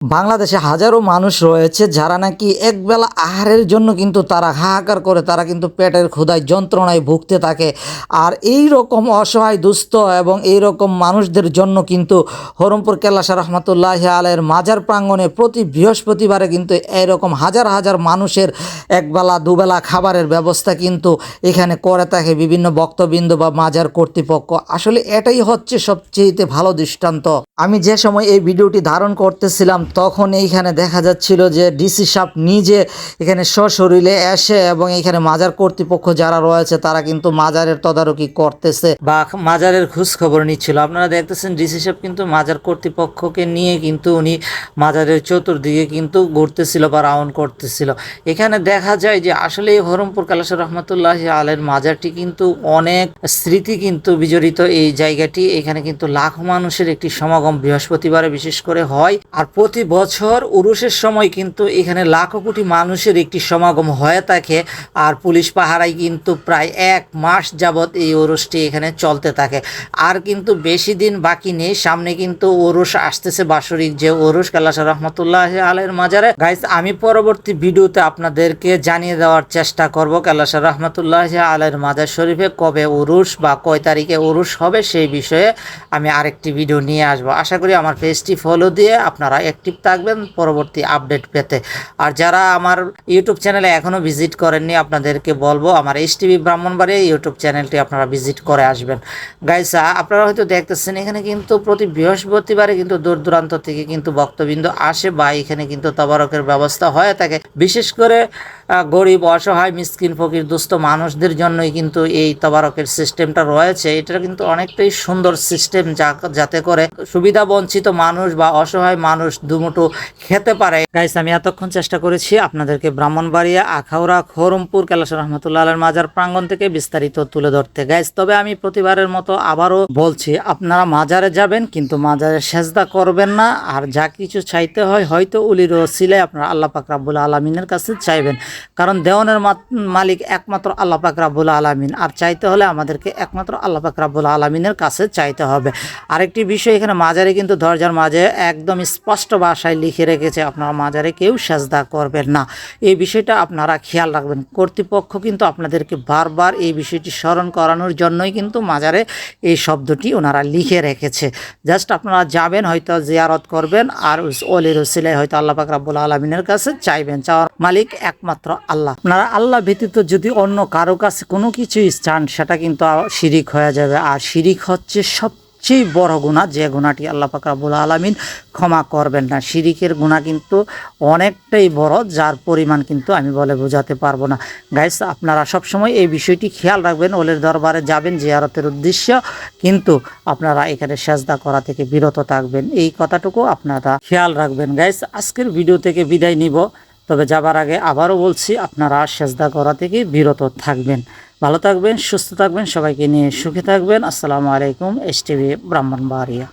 বাংলাদেশে হাজারো মানুষ রয়েছে যারা নাকি একবেলা আহারের জন্য কিন্তু তারা হাহাকার করে, তারা কিন্তু পেটের ক্ষুধায় যন্ত্রণায় ভুগতে থাকে। আর এই রকম অসহায়, দুস্থ এবং এই রকম মানুষদের জন্য কিন্তু হরমপুর কেল্লাসা রহমতুল্লাহ আলের মাজার প্রাঙ্গণে প্রতি বৃহস্পতিবারে কিন্তু এরকম হাজার হাজার মানুষের একবেলা, দুবেলা খাবারের ব্যবস্থা কিন্তু এখানে করে থাকে বিভিন্ন বক্তবৃন্দ বা মাজার কর্তৃপক্ষ। আসলে এটাই হচ্ছে সবচেয়ে ভালো দৃষ্টান্ত। আমি যে সময় এই ভিডিওটি ধারণ করতেছিলাম, তখন এইখানে দেখা যাচ্ছিল যে ডিসি সাপ নিজে এখানে সশরীরে এসে এবং এখানে মাজার কর্তৃপক্ষ যারা রয়েছে, তারা কিন্তু মাজারের তদারকি করতেছে বা মাজারের খোঁজ খবর নিচ্ছিল। আপনারা দেখতেছেন ডিসি সাপ কিন্তু মাজার কর্তৃপক্ষকে নিয়ে কিন্তু উনি মাজারের চতুর্দিকে কিন্তু ঘুরতেছিল বা রাউন্ড করতেছিল। এখানে দেখা যায় যে আসলে এই হরমপুর কালাসর রহমতুল্লাহ আলের মাজারটি কিন্তু অনেক স্মৃতি কিন্তু বিজড়িত এই জায়গাটি। এখানে কিন্তু লাখ মানুষের একটি সমাগম বৃহস্পতিবারে বিশেষ করে হয়। আর প্রতি বছর উরুষের সময় কিন্তু এখানে লাখো কোটি মানুষের একটি সমাগম হয়ে থাকে। আর পুলিশ পাহারায় কিন্তু প্রায় এক মাস যাবৎ এই উরুষটি এখানে চলতে থাকে। আর কিন্তু বেশি দিন বাকি নেই। সামনে কিন্তু ওরস আসতেছে বাৎসরিক যে ওরস কালাসা রহমতুল্লাহ আলের মাজারে। গাইস আমি পরবর্তী ভিডিওতে আপনাদেরকে জানিয়ে দেওয়ার চেষ্টা করব কালাসা রহমতুল্লাহ আলের মাজার শরীফে কবে উরুস বা কয় তারিখে উরুস হবে সেই বিষয়ে আমি আরেকটি ভিডিও নিয়ে আসব। আশা করি আমার পেজটি ফলো দিয়ে আপনারা অ্যাক্টিভ থাকবেন পরবর্তী আপডেট পেতে। আর যারা আমার ইউটিউব চ্যানেলে এখনও ভিজিট করেননি, আপনাদেরকে বলব, আমার এইচ টিভি ব্রাহ্মণবাড়ি ইউটিউব চ্যানেলটি আপনারা ভিজিট করে আসবেন। গাইসা আপনারা হয়তো দেখতেছেন, এখানে কিন্তু প্রতি বৃহস্পতিবারে কিন্তু দূর দূরান্ত থেকে কিন্তু ভক্তবৃন্দ আসে বা এখানে কিন্তু তবারকের ব্যবস্থা হয়ে থাকে। বিশেষ করে গরিব, অসহায়, মিসকিন, ফকির, দুস্থ মানুষদের জন্যই কিন্তু এই তবারকের সিস্টেমটা রয়েছে। এটা কিন্তু অনেকটাই সুন্দর সিস্টেম যা যাতে করে সুবিধা বঞ্চিত মানুষ বা অসহায় মানুষ দুমুটো খেতে পারে। গাইস আমি এতক্ষণ চেষ্টা করেছি আপনাদেরকে ব্রাহ্মণবাড়িয়া, আখাউড়া খরমপুর কৈলাস রহমতুল্লাহ মাজার প্রাঙ্গণ থেকে বিস্তারিত তুলে ধরতে। গাইস তবে আমি প্রতিবারের মতো আবারও বলছি, আপনারা মাজারে যাবেন, কিন্তু মাজারে সেজদা করবেন না, আর যা কিছু চাইতে হয় হয়তো উলির সিলাই আপনারা আল্লাহ পাক রাবুল আলমিনের কাছে চাইবেন। কারণ দেওয়ানের মালিক একমাত্র আল্লাহ পাক রাবুল আলমিন, আর চাইতে হলে আমাদেরকে একমাত্র আল্লাহ পাক রাবুল আলমিনের কাছে চাইতে হবে। আরেকটি বিষয় এখানে মাজারে কিন্তু দরজার মাঝে একদম স্পষ্ট ভাষায় লিখে রেখেছে আপনারা মাজারে কেউ সেজদা করবেন না। এই বিষয়টা আপনারা খেয়াল রাখবেন। কর্তৃপক্ষ কিন্তু আপনাদেরকে বারবার এই বিষয়টি স্মরণ করানোর জন্যই কিন্তু মাজারে এই শব্দটি ওনারা লিখে রেখেছে। জাস্ট আপনারা যাবেন, হয়তো জিয়ারত করবেন আর অলির ওসিলায় হয়তো আল্লাহ পাক রাব্বুল আলমিনের কাছে চাইবেন। চাওয়ার মালিক একমাত্র আল্লাহ। আপনারা আল্লাহ ব্যতীত যদি অন্য কারও কাছে কোনো কিছুই চান, সেটা কিন্তু শিরিক হয়ে যাবে। আর শিরিক হচ্ছে সব সবচেয়ে বড় গুণা যে গুণাটি আল্লাহ পাক আলামিন ক্ষমা করবেন না। শিরিকের গুণা কিন্তু অনেকটাই বড়, যার পরিমাণ কিন্তু আমি বলে বোঝাতে পারব না। গাইস আপনারা সবসময় এই বিষয়টি খেয়াল রাখবেন, ওলের দরবারে যাবেন, জিয়ারতের উদ্দেশ্য কিন্তু আপনারা এখানে সেজদা করা থেকে বিরত থাকবেন। এই কথাটুকু আপনারা খেয়াল রাখবেন। গাইস আজকের ভিডিও থেকে বিদায় নিব। তবে যাবার আগে আবারও বলছি, আপনারা সেজদা করা থেকে বিরত থাকবেন। ভালো থাকবেন, সুস্থ থাকবেন, সবাইকে নিয়ে সুখে থাকবেন। আসসালামু আলাইকুম, এস টিভি ব্রাহ্মণবাড়িয়া।